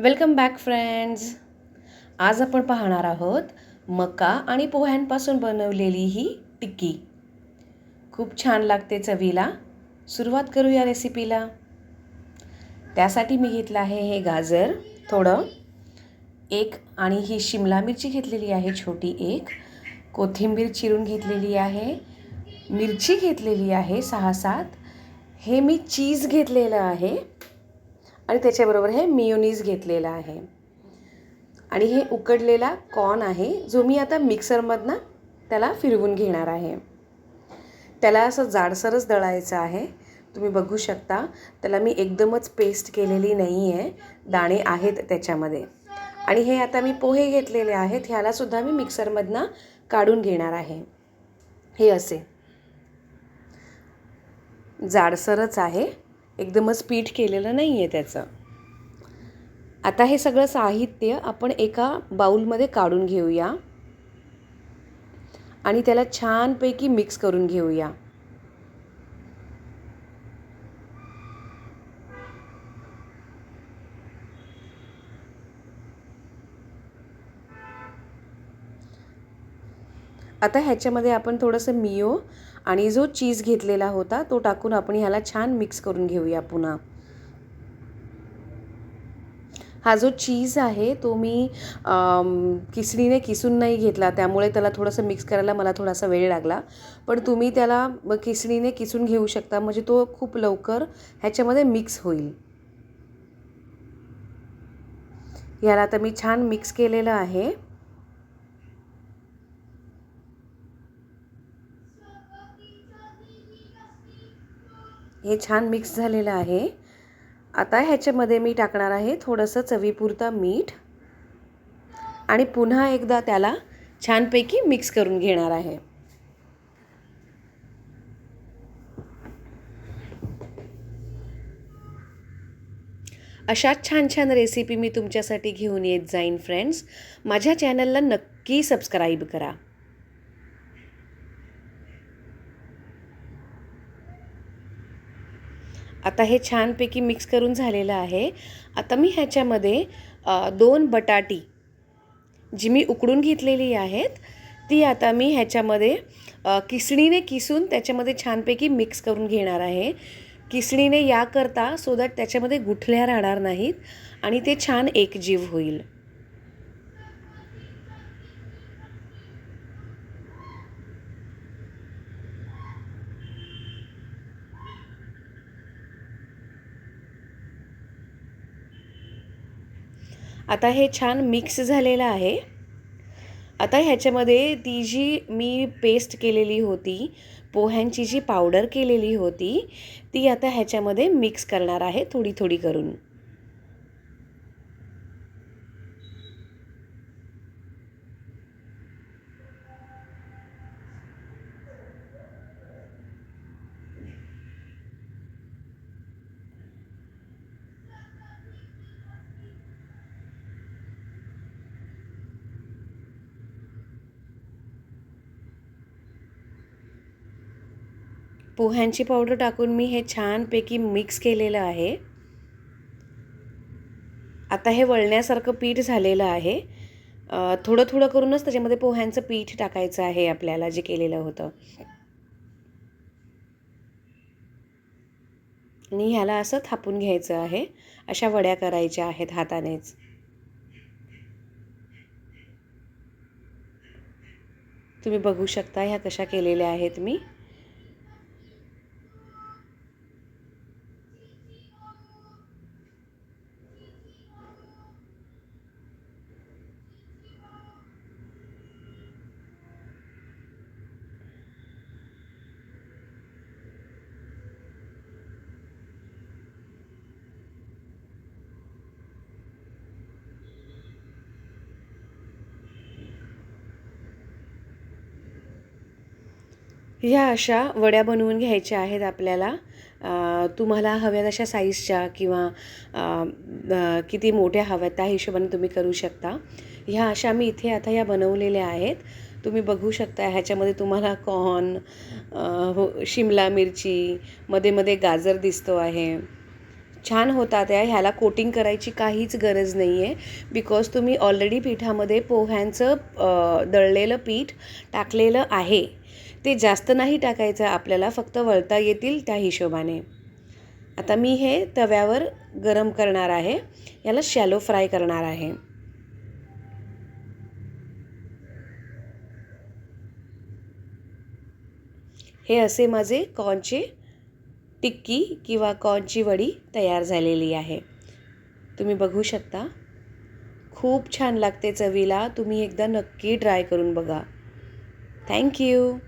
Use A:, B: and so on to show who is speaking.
A: Welcome back friends आज आपण पाहणार आहोत मका आणि पोह्यांपासून बनवलेली ही टिक्की. खूप छान लागते चवीला. सुरुवात करू या रेसिपीला त्यासाठी मी घेतलं आहे हे गाजर थोडं. एक आणि ही शिमला मिरची घेतलेली आहे छोटी एक. कोथिंबीर चिरून घेतलेली आहे. मिरची घेतलेली आहे सहा सात. हे मी चीज घेतलेलं आहे. आणि त्याच्याबरोबर हे मियोनीज घेतलेलं आहे. आणि हे उकडलेला कॉर्न आहे जो मी आता मिक्सरमधनं त्याला फिरवून घेणार आहे. त्याला असं जाडसरच दळायचं आहे. तुम्ही बघू शकता त्याला मी एकदमच पेस्ट केलेली नाही आहे दाणे आहेत त्याच्यामध्ये. आणि हे आता मी पोहे घेतलेले आहेत ह्यालासुद्धा मी मिक्सरमधनं काढून घेणार आहे. हे असे. जाडसरच आहे. एकदमच पीठ केलेलं नाही आहे त्याचं. आता हे सगळं साहित्य आपण एका बाऊलमध्ये काढून घेऊया. आणि त्याला छानपैकी मिक्स करून घेऊया. आता ह्याच्यामध्ये आपण थोडंसं मिओ आणि जो चीज घेतलेला होता तो टाकून आपण ह्याला छान मिक्स करून घेऊया पुन्हा. हा जो चीज आहे तो मी किसणीने किसून नाही घेतला त्यामुळे त्याला थोडंसं मिक्स करायला मला थोडासा वेळ लागला. पण तुम्ही त्याला किसणीने किसून घेऊ शकता म्हणजे तो खूप लवकर ह्याच्यामध्ये मिक्स होईल. ह्याला आता मी छान मिक्स केलेलं आहे. हे छान मिक्स झालेलं आहे. आता ह्याच्यामध्ये मी टाकणार आहे थोडंसं चवीपुरता मीठ. आणि पुन्हा एकदा त्याला छानपैकी मिक्स करून घेणार आहे. अशाच छान छान रेसिपी मी तुमच्यासाठी घेऊन येत जाईन फ्रेंड्स माझ्या चॅनलला नक्की सबस्क्राईब करा. आता हे छानपैकी मिक्स करून झालेलं आहे. आता मी ह्याच्यामध्ये दोन बटाटी जी मी उकडून घेतलेली आहेत ती आता मी ह्याच्यामध्ये किसणीने किसून त्याच्यामध्ये छानपैकी मिक्स करून घेणार आहे. किसणीने याकरता सो दॅट त्याच्यामध्ये गुठल्या राहणार नाहीत आणि ते छान एकजीव होईल. आता हे छान मिक्स झालेलं आहे. आता ह्याच्यामध्ये ती जी मी पेस्ट केलेली होती पोह्यांची जी पावडर केलेली होती ती आता ह्याच्यामध्ये मिक्स करणार आहे थोडी थोडी करून. पोह्यांची पावडर टाकून मी हे छानपैकी मिक्स केलेलं आहे. आता हे वळण्यासारखं पीठ झालेलं आहे. थोडं थोडं करूनच त्याच्यामध्ये पोह्यांचं पीठ टाकायचं आहे आपल्याला जे केलेलं होतं. आणि ह्याला असं थापून घ्यायचं आहे. अशा वड्या करायच्या आहेत हातानेच. तुम्ही बघू शकता ह्या कशा केलेल्या आहेत मी. ह्या अशा वड्या बनवून घ्यायच्या आहेत आपल्याला. तुम्हाला हव्यात अशा साईजच्या किंवा किती मोठ्या हव्यात त्या हिशोबाने तुम्ही करू शकता. ह्या अशा मी इथे आता ह्या बनवलेल्या आहेत. तुम्ही बघू शकता ह्याच्यामध्ये तुम्हाला कॉर्न हो शिमला मिरची मध्ये मध्ये गाजर दिसतो आहे. छान होतात त्या ह्याला कोटिंग करायची काहीच गरज नाही आहे बिकॉज तुम्ही ऑलरेडी पिठामध्ये पोह्यांचं दळलेलं पीठ टाकलेलं आहे. ते जास्त नाही टाकायचं आपल्याला फक्त वळता येतील त्या हिशोबाने. आता मी हे तव्यावर गरम करणार आहे. याला शॅलो फ्राय करणार आहे. हे असे माझे कॉर्नचे टिक्की किंवा कॉर्नची वडी तयार झालेली आहे. तुम्ही बघू शकता. खूप छान लागते चवीला. तुम्ही एकदा नक्की ट्राय करून बघा. थँक्यू